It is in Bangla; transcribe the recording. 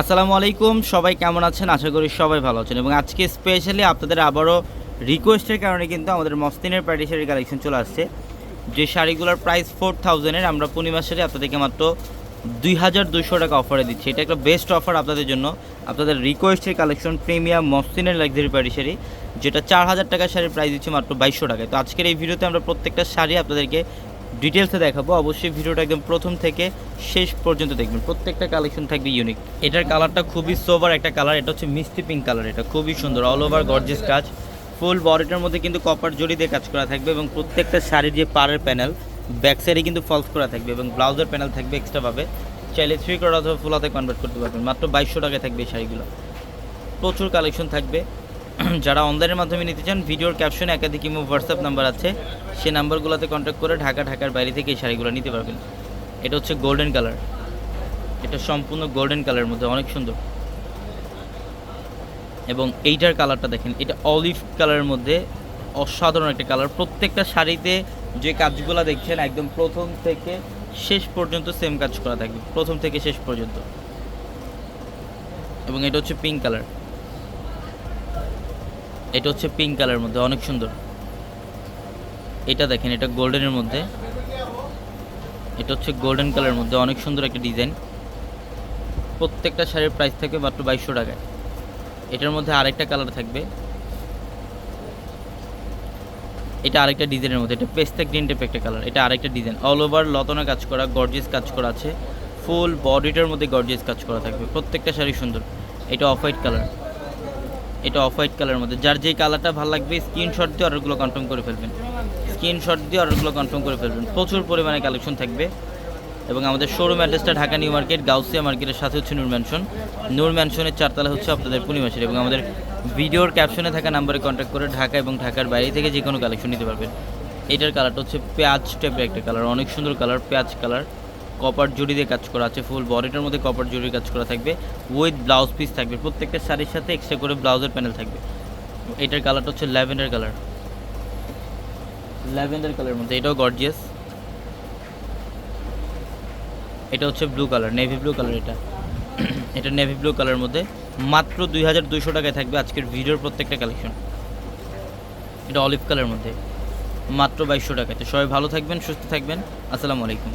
আসসালামু আলাইকুম, সবাই কেমন আছেন? আশা করি সবাই ভালো আছেন। এবং আজকে স্পেশালি আপনাদের আবারও রিকোয়েস্টের কারণে কিন্তু আমাদের মস্তিনের প্যাটিসারির কালেকশন চলে আসছে। যে শাড়িগুলোর প্রাইস ফোর থাউজেন্ডের আমরা পূর্ণিমা শাড়ি আপনাদেরকে মাত্র দুই হাজার দুশো টাকা অফারে দিচ্ছি। এটা একটা বেস্ট অফার আপনাদের জন্য। আপনাদের রিকোয়েস্টের কালেকশন প্রিমিয়াম মস্তিনের লাক্সারি প্যাটি শাড়ি যেটা চার হাজার টাকার শাড়ির প্রাইস দিচ্ছি মাত্র বাইশশো টাকায়। তো আজকের এই ভিডিওতে আমরা প্রত্যেকটা শাড়ি আপনাদেরকে ডিটেলসে দেখাবো। অবশ্যই ভিডিওটা একদম প্রথম থেকে শেষ পর্যন্ত দেখবেন। প্রত্যেকটা কালেকশন থাকবে ইউনিক এটার কালারটা খুবই সোভার একটা কালার এটা হচ্ছে মিষ্টি পিঙ্ক কালার এটা খুবই সুন্দর অল ওভার গর্জিয়াস কাজ। ফুল বডিটার মধ্যে কিন্তু কপার জড়ি দিয়ে কাজ করা থাকবে এবং প্রত্যেকটা শাড়ির যে পাড়ের প্যানেল ব্যাক সাইডে কিন্তু ফলস করা থাকবে এবং ব্লাউজের প্যানেল থাকবে এক্সট্রাভাবে চাইলে থ্রি করা অথবা ফুল হাতে কনভার্ট করতে পারবেন। মাত্র বাইশশো টাকায় থাকবে এই শাড়িগুলো। প্রচুর কালেকশন থাকবে। যারা অনলাইনের মাধ্যমে নিতে চান ভিডিওর ক্যাপশনে একাধিক ইমো হোয়াটসঅ্যাপ নাম্বার আছে। সেই নাম্বারগুলোতে কন্ট্যাক্ট করে ঢাকা, ঢাকার বাইরে থেকে এই শাড়িগুলো নিতে পারবেন। এটা হচ্ছে গোল্ডেন কালার এটা সম্পূর্ণ গোল্ডেন কালারের মধ্যে, অনেক সুন্দর। এবং এইটার কালারটা দেখেন, এটা অলিভ কালারের মধ্যে অসাধারণ একটা কালার প্রত্যেকটা শাড়িতে যে কাজগুলো দেখছেন, একদম প্রথম থেকে শেষ পর্যন্ত সেম কাজ করা থাকবে। প্রথম থেকে শেষ পর্যন্ত। এবং এটা হচ্ছে পিঙ্ক কালার এটা হচ্ছে পিঙ্ক কালারের মধ্যে, অনেক সুন্দর। এটা দেখেন, এটা গোল্ডেনের মধ্যে। এটা হচ্ছে গোল্ডেন কালারের মধ্যে, অনেক সুন্দর একটা ডিজাইন প্রত্যেকটা শাড়ির প্রাইস থাকে মাত্র বাইশশো টাকায়। এটার মধ্যে আরেকটা কালার থাকবে। এটা আরেকটা ডিজাইনের মধ্যে, এটা পেস্তা গ্রিন টাইপ একটা কালার এটা আরেকটা ডিজাইন অল ওভার লতনা কাজ করা গর্জিয়াস কাজ করা আছে। ফুল বডিটার মধ্যে গর্জিয়াস কাজ করা থাকবে, প্রত্যেকটা শাড়ি সুন্দর। এটা অফ হোয়াইট কালার এটা অফ হোয়াইট কালারের মধ্যে। যার যেই কালারটা ভালো লাগবে স্ক্রিনশট দিয়ে অর্ডারগুলো কনফার্ম করে ফেলবেন। স্ক্রিনশট দিয়ে অর্ডারগুলো কনফার্ম করে ফেলবেন। প্রচুর পরিমাণে কালেকশন থাকবে। এবং আমাদের শোরুম অ্যাড্রেসটা ঢাকা নিউ মার্কেট, গাউসিয়া মার্কেটের সাথে হচ্ছে নূর ম্যানশন নূর ম্যানশনের চারতলা হচ্ছে আপনাদের পূর্ণিমাসের এবং আমাদের ভিডিওর ক্যাপশনে থাকা নাম্বারে কন্ট্যাক্ট করে ঢাকা এবং ঢাকার বাইরে থেকে যে কোনো কালেকশন নিতে পারবেন। এটার কালারটা হচ্ছে পেঁয়াজ টাইপের একটা কালার অনেক সুন্দর কালার পেঁয়াজ কালার কপার জুড়ি দিয়ে কাজ করা আছে ফুল বডিটার মধ্যে কপার জুড়ির কাজ করা থাকবে উইথ ব্লাউজ পিস থাকবে, প্রত্যেকটা শাড়ির সাথে এক্সট্রা করে ব্লাউজের প্যানেল থাকবে। এটার কালারটা হচ্ছে ল্যাভেন্ডার কালার ল্যাভেন্ডার কালারের মধ্যে, এটাও গর্জিয়াস এটা হচ্ছে blue colour navy blue colour এটা। এটা নেভি ব্লু কালারের মধ্যে, মাত্র দুই হাজার দুইশো টাকায় থাকবে আজকের ভিডিওর প্রত্যেকটা কালেকশন এটা অলিভ কালারের মধ্যে, মাত্র বাইশশো টাকায়। তো সবাই ভালো থাকবেন, সুস্থ থাকবেন। আসসালামু আলাইকুম।